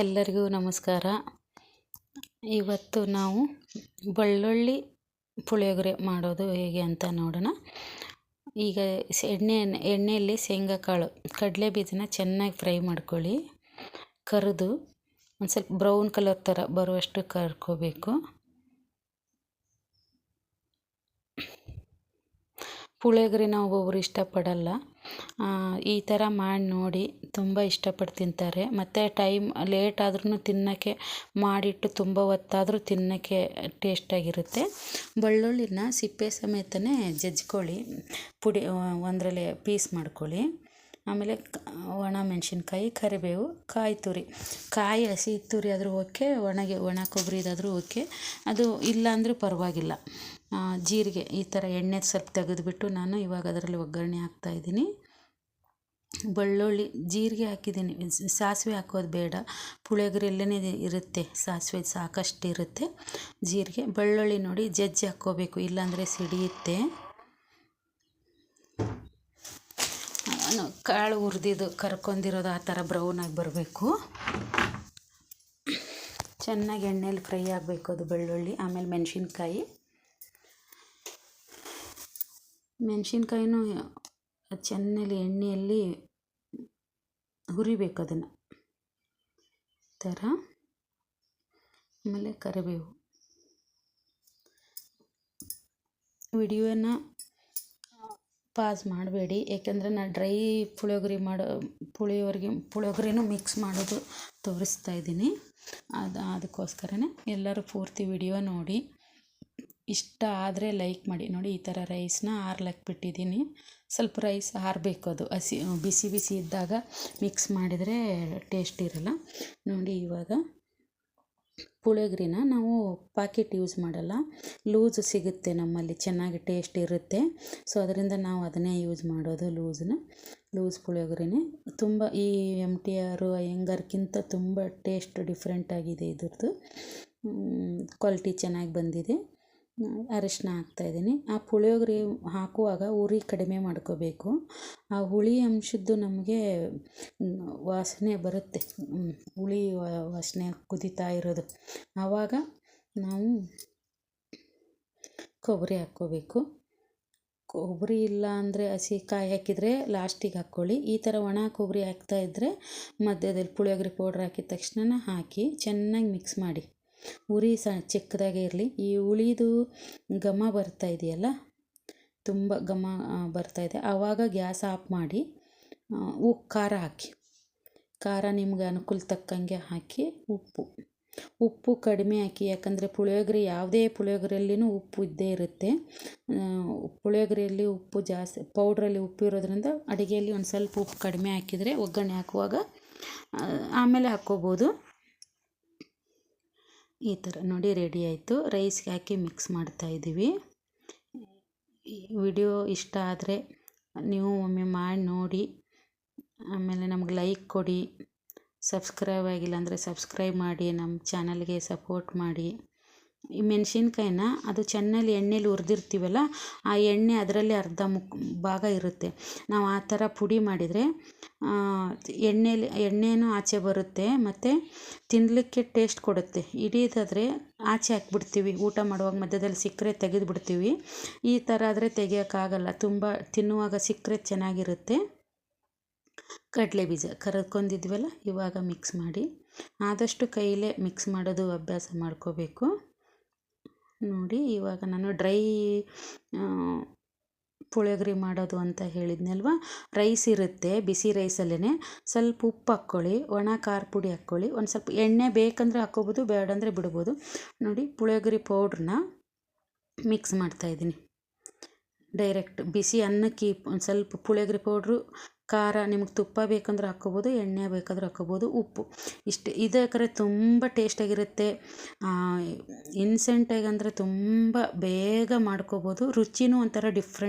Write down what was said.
ಎಲ್ಲರಿಗೂ ನಮಸ್ಕಾರ. ಇವತ್ತು ನಾವು ಬೆಳ್ಳುಳ್ಳಿ ಪುಳಿಯೋಗರೆ ಮಾಡೋದು ಹೇಗೆ ಅಂತ ನೋಡೋಣ. ಈಗ ಎಣ್ಣೆ, ಎಣ್ಣೆಯಲ್ಲಿ ಶೇಂಗಾ ಕಾಳು ಕಡಲೆ ಬೀಜನ ಚೆನ್ನಾಗಿ ಫ್ರೈ ಮಾಡ್ಕೊಳ್ಳಿ. ಕರಿದು ಒಂದು ಸ್ವಲ್ಪ ಬ್ರೌನ್ ಕಲರ್ ಥರ ಬರುವಷ್ಟು ಕರ್ಕೋಬೇಕು. ನಾವು ಒಬ್ಬೊಬ್ರು ಇಷ್ಟಪಡಲ್ಲ. ಈ ಥರ ಮಾಡಿ ನೋಡಿ, ತುಂಬ ಇಷ್ಟಪಟ್ಟು ತಿಂತಾರೆ. ಮತ್ತು ಟೈಮ್ ಲೇಟ್ ಆದ್ರೂ ತಿನ್ನೋಕ್ಕೆ ಮಾಡಿಟ್ಟು ತುಂಬ ಹೊತ್ತಾದರೂ ತಿನ್ನೋಕ್ಕೆ ಟೇಸ್ಟಾಗಿರುತ್ತೆ ಬೆಳ್ಳುಳ್ಳಿನ ಸಿಪ್ಪೆ ಸಮೇತನೇ ಜಜ್ಕೊಳ್ಳಿ. ಪುಡಿ ಒಂದರಲ್ಲಿ ಪೀಸ್ ಮಾಡ್ಕೊಳ್ಳಿ. ಆಮೇಲೆ ಒಣ ಮೆಣಸಿನ್ಕಾಯಿ, ಕರಿಬೇವು, ಕಾಯಿ ತುರಿ. ಕಾಯಿ ಹಸಿ ತುರಿ ಆದರೂ ಓಕೆ, ಒಣಗೆ, ಒಣ ಕೊಬ್ಬರಿ ಇದಾದರೂ ಓಕೆ. ಅದು ಇಲ್ಲ ಅಂದರೂ ಪರವಾಗಿಲ್ಲ. ಜೀರಿಗೆ ಈ ಥರ ಎಣ್ಣೆ ಸ್ವಲ್ಪ ತೆಗೆದುಬಿಟ್ಟು ನಾನು ಇವಾಗ ಅದರಲ್ಲಿ ಒಗ್ಗರಣೆ ಹಾಕ್ತಾಯಿದ್ದೀನಿ ಬೆಳ್ಳುಳ್ಳಿ ಜೀರಿಗೆ ಹಾಕಿದ್ದೀನಿ. ಸಾಸಿವೆ ಹಾಕೋದು ಬೇಡ. ಪುಳಿಯೋಗರೆಲ್ಲೇ ಇರುತ್ತೆ. ಸಾಸಿವೆ ಸಾಕಷ್ಟು ಇರುತ್ತೆ ಜೀರಿಗೆ, ಬೆಳ್ಳುಳ್ಳಿ ನೋಡಿ ಜಜ್ಜಿ ಹಾಕ್ಕೋಬೇಕು. ಇಲ್ಲಾಂದರೆ ಸಿಡಿಯುತ್ತೆ. ಕಾಳು ಹುರಿದಿದ್ದು, ಕರ್ಕೊಂಡಿರೋದು ಆ ಥರ ಬ್ರೌನಾಗಿ ಬರಬೇಕು. ಚೆನ್ನಾಗಿ ಎಣ್ಣೆಯಲ್ಲಿ ಫ್ರೈ ಆಗಬೇಕು ಅದು ಬೆಳ್ಳುಳ್ಳಿ, ಆಮೇಲೆ ಮೆಣಸಿನ್ಕಾಯಿ. ಮೆಣಸಿನ್ಕಾಯಿನೂ ಚೆನ್ನಾಗಿ ಎಣ್ಣೆಯಲ್ಲಿ ಹುರಿಬೇಕು ಅದನ್ನು. ಥರ. ಆಮೇಲೆ ಕರಿಬೇವು. ವಿಡಿಯೋನ ಪಾಸ್ ಮಾಡಬೇಡಿ. ಏಕೆಂದರೆ ನಾನು ಡ್ರೈ ಪುಳಿಯೋಗರೆ ಮಾಡೋ ಪುಳಿಯೋರಿಗೆ ಪುಳಿಯೋಗರೆನೂ ಮಿಕ್ಸ್ ಮಾಡೋದು ತೋರಿಸ್ತಾ ಇದ್ದೀನಿ. ಅದು, ಅದಕ್ಕೋಸ್ಕರನೇ ಎಲ್ಲರೂ ಪೂರ್ತಿ ವಿಡಿಯೋ ನೋಡಿ. ಇಷ್ಟ ಆದರೆ ಲೈಕ್ ಮಾಡಿ. ನೋಡಿ, ಈ ಥರ ರೈಸ್ನ ಆರ್ಲಕ್ಕೆ ಬಿಟ್ಟಿದ್ದೀನಿ. ಸ್ವಲ್ಪ ರೈಸ್ ಆರಬೇಕು ಅದು. ಹಸಿ, ಬಿಸಿ ಬಿಸಿ ಇದ್ದಾಗ ಮಿಕ್ಸ್ ಮಾಡಿದರೆ ಟೇಸ್ಟ್ ಇರಲ್ಲ. ನೋಡಿ, ಇವಾಗ ಪುಳಿಯೋಗರೆನ ನಾವು ಪಾಕೆಟ್ ಯೂಸ್ ಮಾಡಲ್ಲ. ಲೂಸ್ ಸಿಗುತ್ತೆ ನಮ್ಮಲ್ಲಿ. ಚೆನ್ನಾಗಿ ಟೇಸ್ಟ್ ಇರುತ್ತೆ. ಸೊ ಅದರಿಂದ ನಾವು ಅದನ್ನೇ ಯೂಸ್ ಮಾಡೋದು ಲೂಸ್ನ ಲೂಸ್ ಪುಳಿಯೋಗರೆನೇ. ತುಂಬ ಈ ಎಂ ಟಿ ಆರು ಅಯ್ಯಂಗಾರ್ಗಿಂತ ತುಂಬ ಟೇಸ್ಟ್ ಡಿಫ್ರೆಂಟಾಗಿದೆ ಇದ್ರದ್ದು. ಕ್ವಾಲಿಟಿ ಚೆನ್ನಾಗಿ ಬಂದಿದೆ. ಅರಿಶಿನ ಹಾಕ್ತಾಯಿದ್ದೀನಿ. ಆ ಪುಳಿಯೋಗರೆ ಹಾಕುವಾಗ ಹುರಿ ಕಡಿಮೆ ಮಾಡ್ಕೋಬೇಕು. ಆ ಹುಳಿ ಅಂಶದ್ದು ನಮಗೆ ವಾಸನೆ ಬರುತ್ತೆ. ಹುಳಿ ವಾಸನೆ ಕುದಿತಾ ಇರೋದು. ಆವಾಗ ನಾವು ಕೊಬ್ಬರಿ ಹಾಕ್ಕೋಬೇಕು. ಕೊಬ್ಬರಿ ಇಲ್ಲ ಅಂದರೆ ಹಸಿ ಕಾಯಿ ಹಾಕಿದರೆ ಲಾಸ್ಟಿಗೆ ಹಾಕ್ಕೊಳ್ಳಿ. ಈ ಥರ ಒಣ ಕೊಬ್ಬರಿ ಹಾಕ್ತಾಯಿದ್ರೆ ಮಧ್ಯದಲ್ಲಿ ಪುಳಿಯೋಗರೆ ಪೌಡ್ರ್ ಹಾಕಿದ ತಕ್ಷಣ ಹಾಕಿ ಚೆನ್ನಾಗಿ ಮಿಕ್ಸ್ ಮಾಡಿ. ಉರಿ ಸ ಚಿಕ್ಕದಾಗೆ ಇರಲಿ. ಈ ಉಳಿದು ಘಮ ಬರ್ತಾ ಇದೆಯಲ್ಲ, ತುಂಬ ಘಮ ಇದೆ. ಆವಾಗ ಗ್ಯಾಸ್ ಆಫ್ ಮಾಡಿ ಉಪ್ಪು ಖಾರ ಹಾಕಿ. ಖಾರ ನಿಮ್ಗೆ ಅನುಕೂಲ ತಕ್ಕಂಗೆ ಹಾಕಿ ಉಪ್ಪು. ಉಪ್ಪು ಕಡಿಮೆ ಹಾಕಿ, ಯಾಕಂದರೆ ಪುಳಿಯೋಗರೆ ಯಾವುದೇ ಪುಳಿಯೋಗರೆಯಲ್ಲಿನೂ ಉಪ್ಪು ಇದ್ದೇ ಇರುತ್ತೆ. ಪುಳಿಯೋಗರೆಯಲ್ಲಿ ಉಪ್ಪು ಜಾಸ್ತಿ, ಪೌಡ್ರಲ್ಲಿ ಉಪ್ಪು ಇರೋದ್ರಿಂದ ಅಡುಗೆಯಲ್ಲಿ ಒಂದು ಸ್ವಲ್ಪ ಉಪ್ಪು ಕಡಿಮೆ ಹಾಕಿದರೆ ಒಗ್ಗರಣೆ ಹಾಕುವಾಗ ಆಮೇಲೆ ಹಾಕ್ಕೋಬೋದು. ಈ ಥರ ನೋಡಿ ರೆಡಿ ಆಯಿತು. ರೈಸ್ಗೆ ಹಾಕಿ ಮಿಕ್ಸ್ ಮಾಡ್ತಾ ಮಾಡ್ತಾಯಿದ್ದೀವಿ ವಿಡಿಯೋ ಇಷ್ಟ ಆದರೆ ನೀವು ಒಮ್ಮೆ ಮಾಡಿ ನೋಡಿ. ಆಮೇಲೆ ನಮ್ಗೆ ಲೈಕ್ ಕೊಡಿ. ಸಬ್ಸ್ಕ್ರೈಬ್ ಆಗಿಲ್ಲ ಅಂದರೆ ಸಬ್ಸ್ಕ್ರೈಬ್ ಮಾಡಿ. ನಮ್ಮ ಚಾನಲ್ಗೆ ಸಪೋರ್ಟ್ ಮಾಡಿ. ಈ ಮೆಣಸಿನ್ಕಾಯಿನ ಅದು ಚೆನ್ನಾಗಿ ಎಣ್ಣೆಲಿ ಹುರ್ದಿರ್ತೀವಲ್ಲ, ಆ ಎಣ್ಣೆ ಅದರಲ್ಲಿ ಅರ್ಧ ಮುಕ್, ಭಾಗ ಇರುತ್ತೆ. ನಾವು ಆ ಥರ ಪುಡಿ ಮಾಡಿದರೆ ಎಣ್ಣೆಲಿ ಎಣ್ಣೆಯೂ ಆಚೆ ಬರುತ್ತೆ, ಮತ್ತು ತಿನ್ನಲಿಕ್ಕೆ ಟೇಸ್ಟ್ ಕೊಡುತ್ತೆ. ಇಡೀದಾದರೆ ಆಚೆ ಹಾಕ್ಬಿಡ್ತೀವಿ. ಊಟ ಮಾಡುವಾಗ ಮಧ್ಯದಲ್ಲಿ ಸಿಕ್ಕರೆ ತೆಗೆದುಬಿಡ್ತೀವಿ. ಈ ಥರ ಆದರೆ ತೆಗಿಯೋಕ್ಕಾಗಲ್ಲ. ತುಂಬ ತಿನ್ನುವಾಗ ಸಿಕ್ಕರೆ ಚೆನ್ನಾಗಿರುತ್ತೆ. ಕಡಲೆ ಬೀಜ ಕರ್ಕೊಂಡಿದ್ವಲ್ಲ ಇವಾಗ ಮಿಕ್ಸ್ ಮಾಡಿ. ಆದಷ್ಟು ಕೈಲೇ ಮಿಕ್ಸ್ ಮಾಡೋದು ಅಭ್ಯಾಸ ಮಾಡ್ಕೋಬೇಕು. ನೋಡಿ ಇವಾಗ ನಾನು ಡ್ರೈ ಪುಳಿಯೋಗರೆ ಮಾಡೋದು ಅಂತ ಹೇಳಿದ್ನಲ್ವ? ರೈಸ್ ಇರುತ್ತೆ ಬಿಸಿ ರೈಸಲ್ಲೇ ಸ್ವಲ್ಪ ಉಪ್ಪು ಹಾಕ್ಕೊಳ್ಳಿ, ಒಣ ಖಾರ ಪುಡಿ ಹಾಕ್ಕೊಳ್ಳಿ. ಒಂದು ಸ್ವಲ್ಪ ಎಣ್ಣೆ ಬೇಕಂದರೆ ಹಾಕ್ಕೋಬೋದು ಬೇಡಂದರೆ ಬಿಡ್ಬೋದು. ನೋಡಿ ಪುಳಿಯೋಗರೆ ಪೌಡ್ರನ್ನ ಮಿಕ್ಸ್ ಮಾಡ್ತಾಯಿದ್ದೀನಿ ಡೈರೆಕ್ಟ್ ಬಿಸಿ ಅನ್ನಕ್ಕೆ ಒಂದು ಸ್ವಲ್ಪ ಪುಳಿಯೋಗ್ರೆ ಪೌಡ್ರು ಖಾರ ನಿಮಗೆ ತುಪ್ಪ ಬೇಕಂದ್ರೆ ಹಾಕ್ಕೋಬೋದು, ಎಣ್ಣೆ ಬೇಕಾದ್ರೆ ಹಾಕ್ಕೋಬೋದು, ಉಪ್ಪು. ಇಷ್ಟು. ಇದು ಯಾಕಂದರೆ ತುಂಬ ಟೇಸ್ಟಾಗಿರುತ್ತೆ ಇನ್ಸೆಂಟಾಗಿ ಅಂದರೆ ತುಂಬ ಬೇಗ ಮಾಡ್ಕೋಬೋದು. ರುಚಿನೂ ಒಂಥರ ಡಿಫ್ರೆಂಟ್